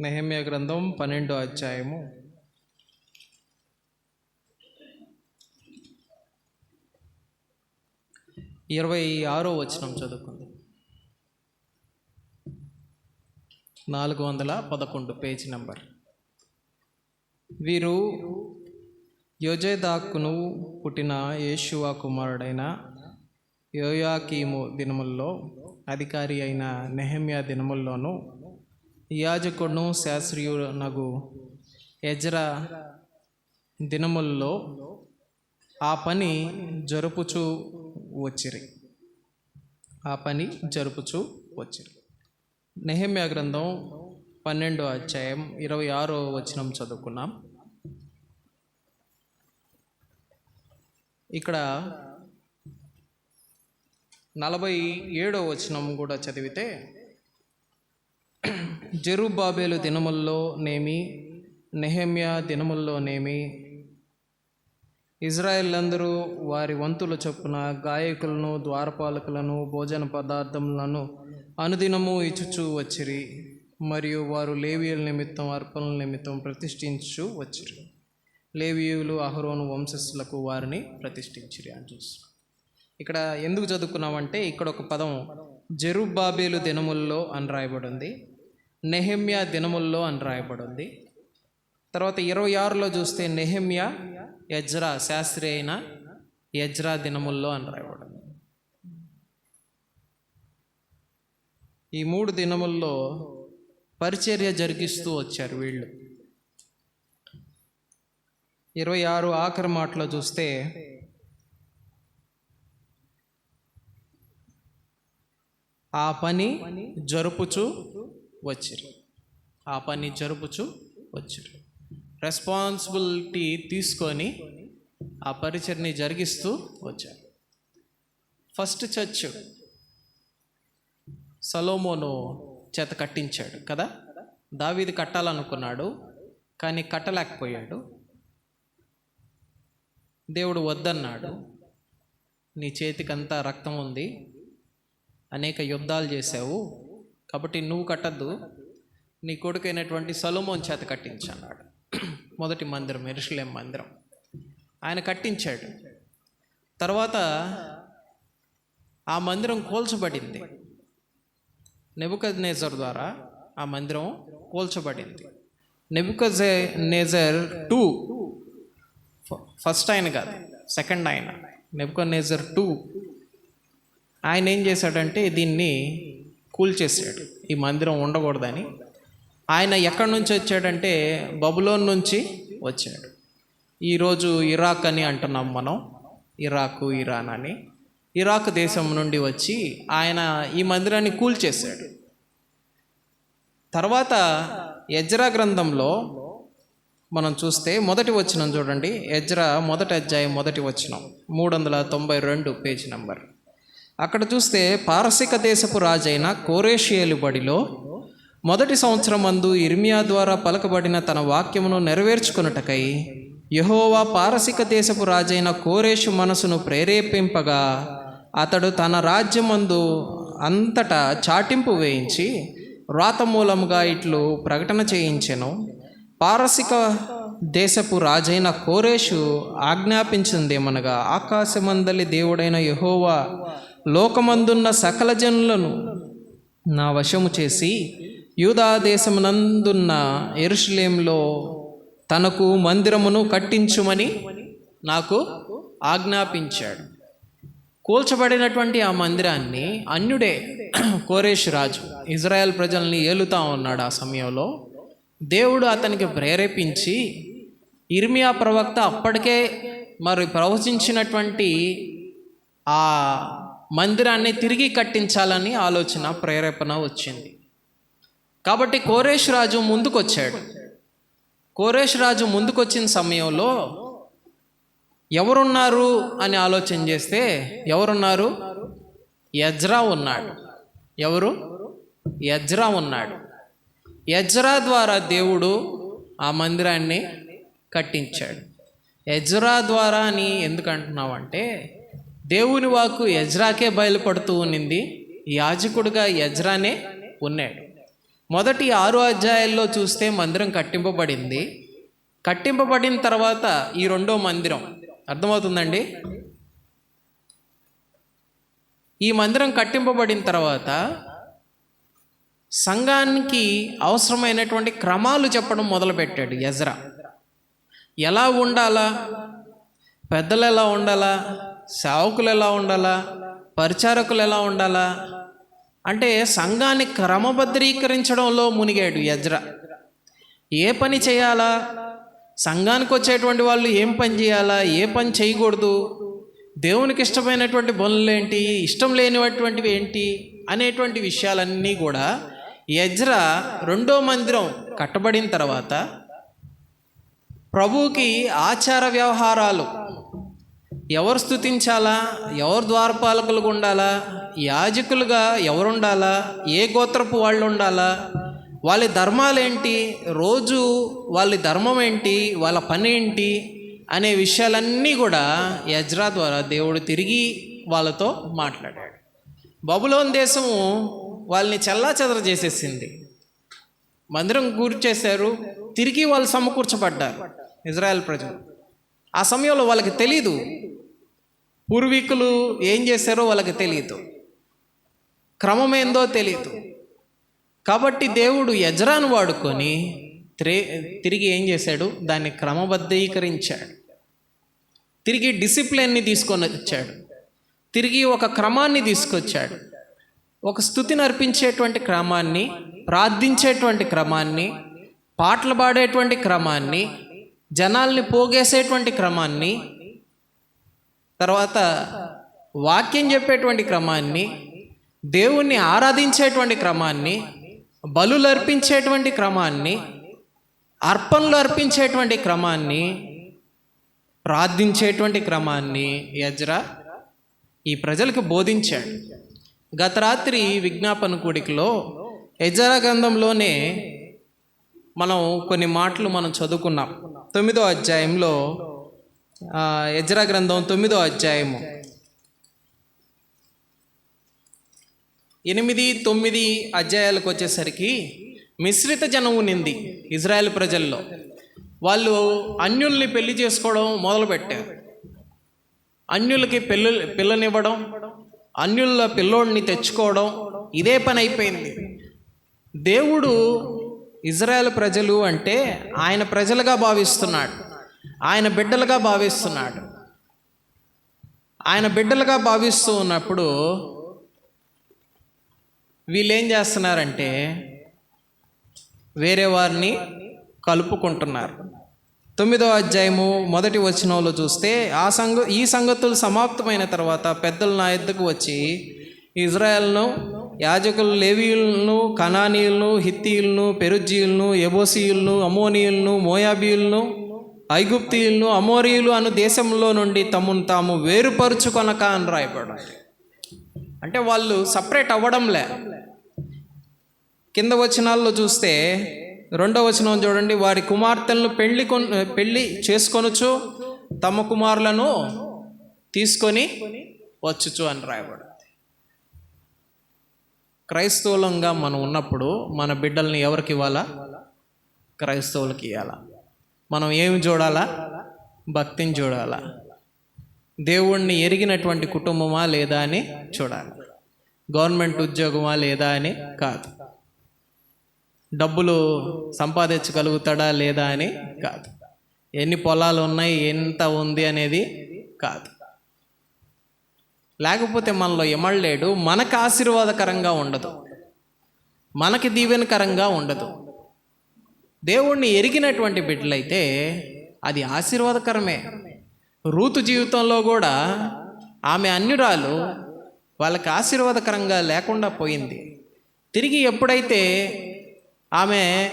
నెహమ్య గ్రంథం పన్నెండో అధ్యాయము. ఇరవై ఆరో వచనం చదువుకుంది. నాలుగు వందల పదకొండు పేజీ నంబర్. వీరు యోజేదాక్కును పుట్టిన యేషువా కుమారుడైన యోయాకీము దినముల్లో అధికారి అయిన నెహమ్యా దినముల్లోనూ యాజకుడును శాస్త్రీయునగు ఎజ్రా దినముల్లో ఆ పని జరుపుచూ వచ్చిరి. ఆ పని జరుపుచూ వచ్చిరి. నెహమ్యా గ్రంథం పన్నెండో అధ్యాయం ఇరవై ఆరో వచనం చదువుకున్నాం. ఇక్కడ నలభై ఏడో వచనం కూడా చదివితే జెరుబాబేలు దినముల్లో నేమి నెహమ్యా దినముల్లోనేమి నేమి వారి వంతుల చొప్పున గాయకులను ద్వారపాలకులను భోజన పదార్థములను అనుదినము ఇచ్చుచూ వచ్చిరి మరియు వారు లేవియుల నిమిత్తం అర్పణల నిమిత్తం ప్రతిష్ఠించు వచ్చిరి. లేవియులు అహరోను వంశస్థులకు వారిని ప్రతిష్ఠించిరి అని చూస్తున్నాం. ఇక్కడ ఎందుకు చదువుకున్నామంటే ఇక్కడ ఒక పదం జెరుబాబేలు దినముల్లో అని రాయబడి ఉంది నెహమ్యా దినముల్లో అని రాయబడింది. తర్వాత ఇరవై ఆరులో చూస్తే నెహమ్యా యజ్రా శాస్త్రి అయిన యజ్రా దినముల్లో అని రాయబడింది. ఈ మూడు దినముల్లో పరిచర్య జరిగిస్తూ వచ్చారు వీళ్ళు. ఇరవై ఆరు ఆఖరి మాటలో చూస్తే ఆ పని జరుపుచు వచ్చిరు. ఆ పని జరుపుచు వచ్చిరు. రెస్పాన్సిబిలిటీ తీసుకొని ఆ పరిచర్ని జరిగిస్తూ వచ్చారు. ఫస్ట్ చర్చ్ సలోమోను చేత కట్టించాడు కదా? దావీది కట్టాలనుకున్నాడు కానీ కట్టలేకపోయాడు. దేవుడు వద్దన్నాడు నీ చేతికంతా రక్తం ఉంది అనేక యుద్ధాలు చేసావు కాబట్టి నువ్వు కట్టద్దు. నీ కొడుకైనటువంటి సలోమోన్ చేత కట్టించన్నాడు మొదటి మందిరం ఎరుషులేం మందిరం. ఆయన కట్టించాడు. తర్వాత ఆ మందిరం కూల్చబడింది. నెబుకద్ నేజర్ ద్వారా ఆ మందిరం కూల్చబడింది. నెబుకజ్ నేజర్ టూ ఫస్ట్ ఆయన కాదు సెకండ్ ఆయన. Nebuchadnezzar two. ఆయన ఏం చేశాడంటే దీన్ని కూల్చేసాడు ఈ మందిరం ఉండకూడదని. ఆయన ఎక్కడి నుంచి వచ్చాడంటే బబులోన్ నుంచి వచ్చాడు. ఈరోజు ఇరాక్ అని అంటున్నాం మనం. ఇరాకు ఇరాన్ అని. ఇరాక్ దేశం నుండి వచ్చి ఆయన ఈ మందిరాన్ని కూల్చేశాడు తర్వాత యజ్రా గ్రంథంలో మనం చూస్తే మొదటి వచనం చూడండి. ఎజ్రా మొదటి అధ్యాయం మొదటి వచనం. మూడు వందల తొంభై రెండు పేజ్ నెంబర్. అక్కడ చూస్తే పారసిక దేశపు రాజైన కోరేషియేలు బడిలో మొదటి సంవత్సరం అందు ఇర్మియా ద్వారా పలకబడిన తన వాక్యమును నెరవేర్చుకున్నటకై యహోవా పారసిక దేశపు రాజైన కోరేషు మనసును ప్రేరేపింపగా అతడు తన రాజ్యమందు అంతటా చాటింపు వేయించి వ్రాత మూలముగా ఇట్లు ప్రకటన చేయించెను. పారసిక దేశపు రాజైన కోరేషు ఆజ్ఞాపించిందేమనగా ఆకాశమందలి దేవుడైన యహోవా లోకమందున్న సకల జనులను నా వశము చేసి యూదాదేశమునందున్న ఎరుషులేంలో తనకు మందిరమును కట్టించుమని నాకు ఆజ్ఞాపించాడు. కూల్చబడినటువంటి ఆ మందిరాన్ని అన్యుడే కోరేష్ రాజు ఇజ్రాయెల్ ప్రజల్ని ఏలుతా ఉన్నాడు ఆ సమయంలో. దేవుడు అతనికి ప్రేరేపించి ఇర్మియా ప్రవక్త అప్పటికే మరి ప్రవచించినటువంటి ఆ మందిరాన్ని తిరిగి కట్టించాలని ఆలోచన ప్రేరేపణ వచ్చింది. కాబట్టి కోరేష్ రాజు ముందుకొచ్చాడు. కోరేష్ రాజు ముందుకొచ్చిన సమయంలో ఎవరున్నారు అని ఆలోచన చేస్తే ఎవరున్నారు? యజ్రా ఉన్నాడు. ఎవరు? యజ్రా ఉన్నాడు. యజ్రా ద్వారా దేవుడు ఆ మందిరాన్ని కట్టించాడు. యజ్రా ద్వారా అని ఎందుకు అంటున్నావంటే దేవుని వాకు యజ్రాకే బయలుపడుతూ ఉన్నింది. యాజకుడుగా యజ్రానే ఉన్నాడు. మొదటి ఆరు అధ్యాయాల్లో చూస్తే మందిరం కట్టింపబడింది. కట్టింపబడిన తర్వాత ఈ రెండో మందిరం అర్థమవుతుందండి? ఈ మందిరం కట్టింపబడిన తర్వాత సంఘానికి అవసరమైనటువంటి క్రమాలు చెప్పడం మొదలుపెట్టాడు యజ్రా ఎలా ఉండాలా? పెద్దలు ఎలా ఉండాలా? సేవకులు ఎలా ఉండాలా? పరిచారకులు ఎలా ఉండాలా? అంటే సంఘాన్ని క్రమబద్ధీకరించడంలో మునిగాడు యజ్ర ఏ పని చేయాలా? సంఘానికి వచ్చేటువంటి వాళ్ళు ఏం పని చేయాలా? ఏ పని చేయకూడదు? దేవునికి ఇష్టమైనటువంటి పనులు ఏంటి? ఇష్టం లేనిటువంటివి ఏంటి? అనేటువంటి విషయాలన్నీ కూడా యజ్రా రెండో మందిరం కట్టబడిన తర్వాత ప్రభువుకి ఆచార వ్యవహారాలు ఎవరు స్థుతించాలా ఎవరు ద్వారపాలకులుగా ఉండాలా? యాజకులుగా ఎవరుండాలా? ఏ గోత్రపు వాళ్ళు ఉండాలా వాళ్ళ ధర్మాలు ఏంటి రోజు వాళ్ళ ధర్మం ఏంటి వాళ్ళ పని ఏంటి అనే విషయాలన్నీ కూడా యజ్రా ద్వారా దేవుడు తిరిగి వాళ్ళతో మాట్లాడాడు. బబులోన్ దేశము వాళ్ళని చల్లా చేసేసింది. మందిరం కూర్చేశారు తిరిగి వాళ్ళు సమకూర్చబడ్డారు. ఇజ్రాయెల్ ప్రజలు. ఆ సమయంలో వాళ్ళకి తెలీదు. పూర్వీకులు ఏం చేశారో వాళ్ళకి తెలియదు క్రమం ఏందో తెలియదు కాబట్టి దేవుడు యజ్రాను వాడుకొని త్రే తిరిగి ఏం చేశాడు? దాన్ని క్రమబద్ధీకరించాడు. తిరిగి డిసిప్లిన్ని తీసుకొని వచ్చాడు. తిరిగి ఒక క్రమాన్ని తీసుకొచ్చాడు. ఒక స్థుతిని అర్పించేటువంటి క్రమాన్ని ప్రార్థించేటువంటి క్రమాన్ని పాటలు పాడేటువంటి క్రమాన్ని జనాల్ని పోగేసేటువంటి క్రమాన్ని తర్వాత వాక్యం చెప్పేటువంటి క్రమాన్ని దేవుణ్ణి ఆరాధించేటువంటి క్రమాన్ని బలులు అర్పించేటువంటి క్రమాన్ని అర్పణలు అర్పించేటువంటి క్రమాన్ని ప్రార్థించేటువంటి క్రమాన్ని యజ్రా ఈ ప్రజలకు బోధించాడు. గత రాత్రి విజ్ఞాపన కూడికలో యజ్రా గ్రంథంలోనే మనం కొన్ని మాటలు మనం చదువుకున్నాం. తొమ్మిదో అధ్యాయంలో యజ్రా గ్రంథం తొమ్మిదో అధ్యాయము. ఎనిమిది తొమ్మిది అధ్యాయాలకు వచ్చేసరికి మిశ్రిత జనం ఉన్నింది ఇజ్రాయెల్ ప్రజల్లో. వాళ్ళు అన్యుల్ని పెళ్ళి చేసుకోవడం మొదలుపెట్టారు. అన్యులకి పిల్ల పిల్లనివ్వడం అన్యుల పిల్లోడిని తెచ్చుకోవడం ఇదే పని అయిపోయింది. దేవుడు ఇజ్రాయెల్ ప్రజలు అంటే ఆయన ప్రజలుగా భావిస్తున్నాడు. ఆయన బిడ్డలుగా భావిస్తున్నాడు. ఆయన బిడ్డలుగా భావిస్తూ ఉన్నప్పుడు వీళ్ళు ఏం చేస్తున్నారంటే వేరే వారిని కలుపుకుంటున్నారు. తొమ్మిదో అధ్యాయము మొదటి వచనంలో చూస్తే ఆ సంగ ఈ సంగతులు సమాప్తమైన తర్వాత పెద్దలు నా ఎద్దుకు వచ్చి ఇజ్రాయెల్ను యాజకులు లేవీయులను కనానీయులను హిత్తీయులను పెరుజీయులను ఎబోసీయులను అమోనీయులను మోయాబీయులను ఐగుప్తీయులను అమోరియులు అను దేశంలో నుండి తమను తాము వేరుపరుచుకొనక అని రాయబడాలి అంటే వాళ్ళు సపరేట్ అవ్వడంలే. కింద వచనాల్లో చూస్తే రెండో వచనం చూడండి వారి కుమార్తెలను పెళ్ళి కొన్ పెళ్ళి చేసుకొనొచ్చు తమ కుమారులను తీసుకొని వచ్చుచు అని రాయబడింది. క్రైస్తవులంగా మనం ఉన్నప్పుడు మన బిడ్డల్ని ఎవరికి ఇవ్వాలా? క్రైస్తవులకి ఇవ్వాలా మనం ఏమి చూడాలా? భక్తిని చూడాలా? దేవుణ్ణి ఎరిగినటువంటి కుటుంబమా లేదా అని చూడాలి. గవర్నమెంట్ ఉద్యోగమా లేదా అని కాదు. డబ్బులు సంపాదించగలుగుతాడా లేదా అని కాదు. ఎన్ని పొలాలు ఉన్నాయి ఎంత ఉంది అనేది కాదు. లేకపోతే మనలో ఎమళ్ళేడు మనకు ఆశీర్వాదకరంగా ఉండదు. మనకి దీవెనకరంగా ఉండదు. దేవుణ్ణి ఎరిగినటువంటి బిడ్డలైతే అది ఆశీర్వాదకరమే. రూతు జీవితంలో కూడా ఆమె అన్యురాలు వాళ్ళకి ఆశీర్వాదకరంగా లేకుండా పోయింది. తిరిగి ఎప్పుడైతే ఆమె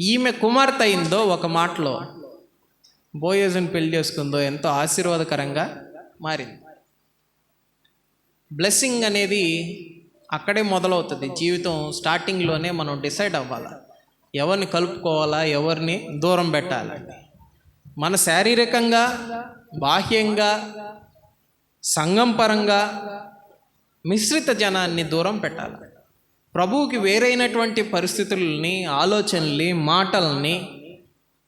ఈమె కుమార్తె అయిందో ఒక మాటలో బోయేజుని పెళ్ళి చేసుకుందో ఎంతో ఆశీర్వాదకరంగా మారింది. బ్లెస్సింగ్ అనేది అక్కడే మొదలవుతుంది. జీవితం స్టార్టింగ్లోనే మనం డిసైడ్ అవ్వాలి. ఎవరిని కలుపుకోవాలా ఎవరిని దూరం పెట్టాలి? మన శారీరకంగా బాహ్యంగా సంఘం పరంగా మిశ్రిత జనాన్ని దూరం పెట్టాలి? ప్రభువుకి వేరైనటువంటి పరిస్థితుల్ని ఆలోచనల్ని మాటల్ని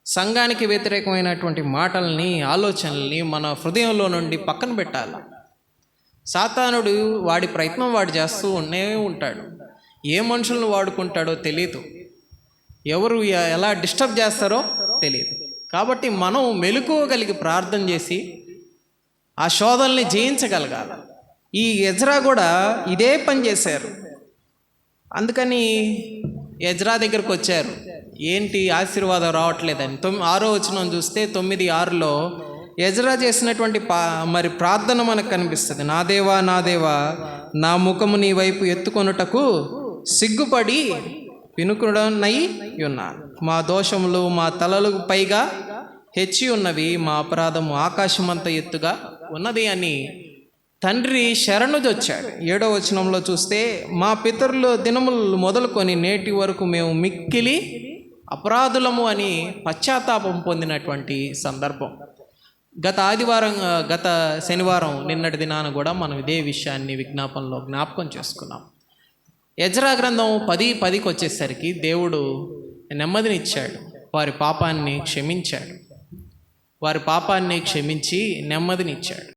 సంఘానికి వ్యతిరేకమైనటువంటి మాటల్ని ఆలోచనల్ని మన హృదయంలో నుండి పక్కన పెట్టాలి? సాతానుడు వాడి ప్రయత్నం వాడు చేస్తూ ఉండే ఉంటాడు. ఏ మనుషులను వాడుకుంటాడో తెలియదు ఎవరు ఎలా డిస్టర్బ్ చేస్తారో తెలియదు. కాబట్టి మనం మెలకువగలిగి ప్రార్థన చేసి ఆ శోధనల్ని జయించగలగాలి. ఈ ఎజ్రా కూడా ఇదే పని చేశారు. అందుకని ఎజ్రా దగ్గరకు వచ్చారు. ఏంటి ఆశీర్వాదం రావట్లేదని? తొమ్మిది ఆరో వచ్చిన చూస్తే తొమ్మిది ఆరులో ఎజ్రా చేసినటువంటి పా మరి ప్రార్థన మనకు కనిపిస్తుంది. నా దేవా నా దేవా నా ముఖము నీ వైపు ఎత్తుకొనుటకు సిగ్గుపడి వినుకుడనై ఉన్నాను మా దోషములు మా తలలు పైగా హెచ్చి ఉన్నవి మా అపరాధము ఆకాశమంత ఎత్తుగా ఉన్నది అని తండ్రి శరణుజొచ్చాడు ఏడో వచనంలో చూస్తే మా పితరులు దినములు మొదలుకొని నేటి వరకు మేము మిక్కిలి అపరాధులము అని పశ్చాత్తాపం పొందినటువంటి సందర్భం. గత ఆదివారం గత శనివారం నిన్నటి దినాన కూడా మనం ఇదే విషయాన్ని విజ్ఞాపనలో జ్ఞాపకం చేసుకున్నాం. యజ్రా గ్రంథం పది పదికి వచ్చేసరికి దేవుడు నెమ్మదినిచ్చాడు వారి పాపాన్ని క్షమించాడు. వారి పాపాన్ని క్షమించి నెమ్మదినిచ్చాడు